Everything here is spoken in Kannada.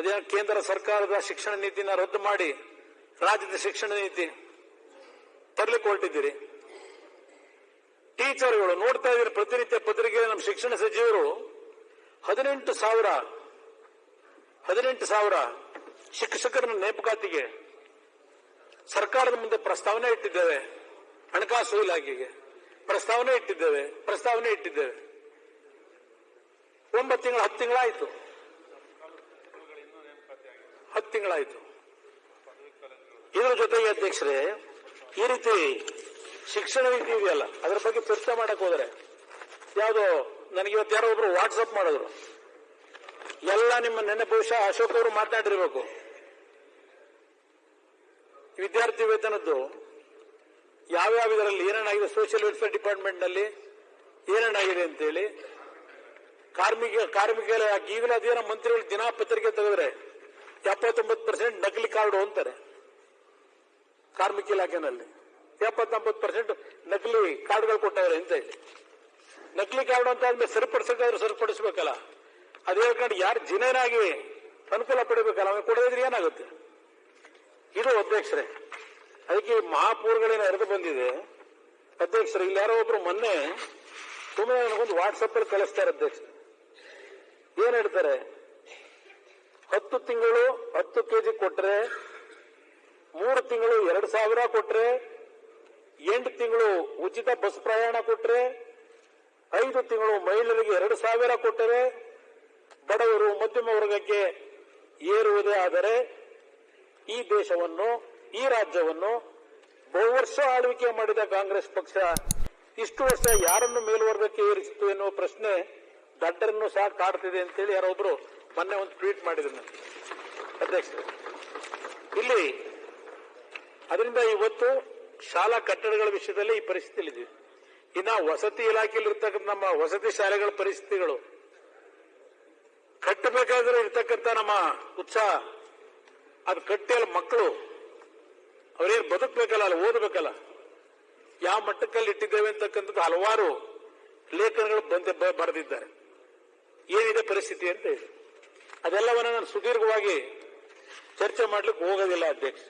ಅದೇ ಕೇಂದ್ರ ಸರ್ಕಾರದ ಶಿಕ್ಷಣ ನೀತಿನ ರದ್ದು ಮಾಡಿ ರಾಜ್ಯದ ಶಿಕ್ಷಣ ನೀತಿ ತರಲಿಕ್ಕೆ ಹೊರಟಿದ್ದೀರಿ? ಟೀಚರ್ಗಳು ನೋಡ್ತಾ ಇದ್ದೀರಿ ಪ್ರತಿನಿತ್ಯ ಪತ್ರಿಕೆ ನಮ್ಮ ಶಿಕ್ಷಣ ಸಚಿವರು ಹದಿನೆಂಟು ಸಾವಿರ ಹದಿನೆಂಟು ಸಾವಿರ ಶಿಕ್ಷಕರ ನೇಮಕಾತಿಗೆ ಸರ್ಕಾರದ ಮುಂದೆ ಪ್ರಸ್ತಾವನೆ ಇಟ್ಟಿದ್ದೇವೆ. ಹಣಕಾಸು ಇಲಾಖೆಗೆ ಪ್ರಸ್ತಾವನೆ ಇಟ್ಟಿದ್ದೇವೆ ಪ್ರಸ್ತಾವನೆ ಇಟ್ಟಿದ್ದೇವೆ. ಒಂಬತ್ತು ತಿಂಗಳು, ಹತ್ತು ತಿಂಗಳಾಯ್ತು ತಿಂಗಳಾಯ್ತು. ಇದ್ರ ಜೊತೆಗೆ ಅಧ್ಯಕ್ಷರೇ, ಈ ರೀತಿ ಶಿಕ್ಷಣ ನೀತಿ ಇದೆಯಲ್ಲ ಅದರ ಬಗ್ಗೆ ಚರ್ಚೆ ಮಾಡಕ್ ಹೋದ್ರೆ, ಯಾವುದೋ, ನನಗೆ ಇವತ್ತು ಯಾರೋ ಒಬ್ರು ವಾಟ್ಸಪ್ ಮಾಡಿದ್ರು. ಎಲ್ಲ ನಿಮ್ಮ ನೆನ್ನೆ ಬಹುಶಃ ಅಶೋಕ್ ಅವರು ಮಾತನಾಡಿರ್ಬೇಕು. ವಿದ್ಯಾರ್ಥಿ ವೇತನದ್ದು ಯಾವ್ಯಾವ ಇದರಲ್ಲಿ ಏನೇನಾಗಿದೆ ಸೋಷಿಯಲ್ ವೆಲ್ಫೇರ್ ಡಿಪಾರ್ಟ್ಮೆಂಟ್ನಲ್ಲಿ ಏನೇನಾಗಿದೆ ಅಂತೇಳಿ, ಕಾರ್ಮಿಕ ಕಾರ್ಮಿಕ ಈಗಲೂ ಅದೇನೋ ಮಂತ್ರಿಗಳು ದಿನಾ ಪತ್ರಿಕೆ ತೆಗೆದ್ರೆ ಎಪ್ಪತ್ತೊಂಬತ್ತು ಪರ್ಸೆಂಟ್ ನಕಲಿ ಕಾರ್ಡು ಅಂತಾರೆ. ಕಾರ್ಮಿಕ ಇಲಾಖೆನಲ್ಲಿ ಎಪ್ಪತ್ತೊಂಬತ್ತು ಪರ್ಸೆಂಟ್ ನಕಲಿ ಕಾರ್ಡ್ಗಳು ಕೊಟ್ಟವ್ರೆ ಅಂತ ಹೇಳಿ. ನಕಲಿ ಕಾರ್ಡ್ ಅಂತ ಆದ್ಮೇಲೆ ಸರಿಪಡಿಸೋಕಾದ್ರೂ ಸರಿಪಡಿಸಬೇಕಲ್ಲ. ಅದು ಹೇಳ್ಕೊಂಡು ಯಾರು ಜಿನೇನಾಗಿ ಅನುಕೂಲ ಪಡಿಬೇಕಲ್ಲ ಅವನು ಕೊಡದಿದ್ರೆ ಏನಾಗುತ್ತೆ? ಇದು ಅಧ್ಯಕ್ಷರೇ, ಅದಕ್ಕೆ ಮಹಾಪೂರ್ಗಳೇನು ಹರಿದು ಬಂದಿದೆ. ಅಧ್ಯಕ್ಷರು, ಇಲ್ಲಿ ಯಾರೋ ಒಬ್ರು ಮೊನ್ನೆ ಸುಮ್ಮನೆ ನನಗೊಂದು ವಾಟ್ಸಪ್ ಅಲ್ಲಿ ಕಳಿಸ್ತಾರೆ ಅಧ್ಯಕ್ಷ ಏನ್ ಹೇಳ್ತಾರೆ? ಹತ್ತು ತಿಂಗಳು ಹತ್ತು ಕೆಜಿ ಕೊಟ್ರೆ, ಮೂರು ತಿಂಗಳು ಎರಡು ಸಾವಿರ ಕೊಟ್ರೆ, ಎಂಟು ತಿಂಗಳು ಉಚಿತ ಬಸ್ ಪ್ರಯಾಣ ಕೊಟ್ರೆ, ಐದು ತಿಂಗಳು ಮಹಿಳೆಯರಿಗೆ ಎರಡು ಸಾವಿರ ಕೊಟ್ಟರೆ, ಬಡವರು ಮಧ್ಯಮ ವರ್ಗಕ್ಕೆ ಏರುವುದೇ ಆದರೆ, ಈ ದೇಶವನ್ನು, ಈ ರಾಜ್ಯವನ್ನು ಬಹುವರ್ಷ ಆಳ್ವಿಕೆ ಮಾಡಿದ ಕಾಂಗ್ರೆಸ್ ಪಕ್ಷ ಇಷ್ಟು ವರ್ಷ ಯಾರನ್ನು ಮೇಲ್ವರ್ಗಕ್ಕೆ ಏರಿಸಿತು ಎನ್ನುವ ಪ್ರಶ್ನೆ ದಡ್ಡರನ್ನು ಸಹ ಕಾಡ್ತಿದೆ ಅಂತೇಳಿ ಯಾರೊಬ್ರು ಮೊನ್ನೆ ಒಂದು ಟ್ವೀಟ್ ಮಾಡಿದ್ರು ನಾನು. ಅಧ್ಯಕ್ಷರೇ ಇಲ್ಲಿ ಅದರಿಂದ ಇವತ್ತು ಶಾಲಾ ಕಟ್ಟಡಗಳ ವಿಷಯದಲ್ಲಿ ಈ ಪರಿಸ್ಥಿತಿಯಲ್ಲಿದ್ದೀವಿ. ಇನ್ನು ವಸತಿ ಇಲಾಖೆಯಲ್ಲಿ ಇರ್ತಕ್ಕಂಥ ನಮ್ಮ ವಸತಿ ಶಾಲೆಗಳ ಪರಿಸ್ಥಿತಿಗಳು ಕಟ್ಟಬೇಕಾದ್ರೆ ಇರ್ತಕ್ಕಂಥ ನಮ್ಮ ಉತ್ಸಾಹ, ಅದು ಕಟ್ಟಿಯಲ್ಲ ಮಕ್ಕಳು ಅವರೇನು ಬದುಕಬೇಕಲ್ಲ, ಅಲ್ಲಿ ಓದಬೇಕಲ್ಲ? ಯಾವ ಮಟ್ಟಕ್ಕಲ್ಲಿ ಇಟ್ಟಿದ್ದೇವೆ ಅಂತಕ್ಕಂಥದ್ದು ಹಲವಾರು ಲೇಖನಗಳು ಬಂದ ಬರೆದಿದ್ದಾರೆ. ಏನಿದೆ ಪರಿಸ್ಥಿತಿ ಅಂತ ಹೇಳಿ. ಅದೆಲ್ಲವನ್ನ ನಾನು ಸುದೀರ್ಘವಾಗಿ ಚರ್ಚೆ ಮಾಡ್ಲಿಕ್ಕೆ ಹೋಗೋದಿಲ್ಲ ಅಧ್ಯಕ್ಷ.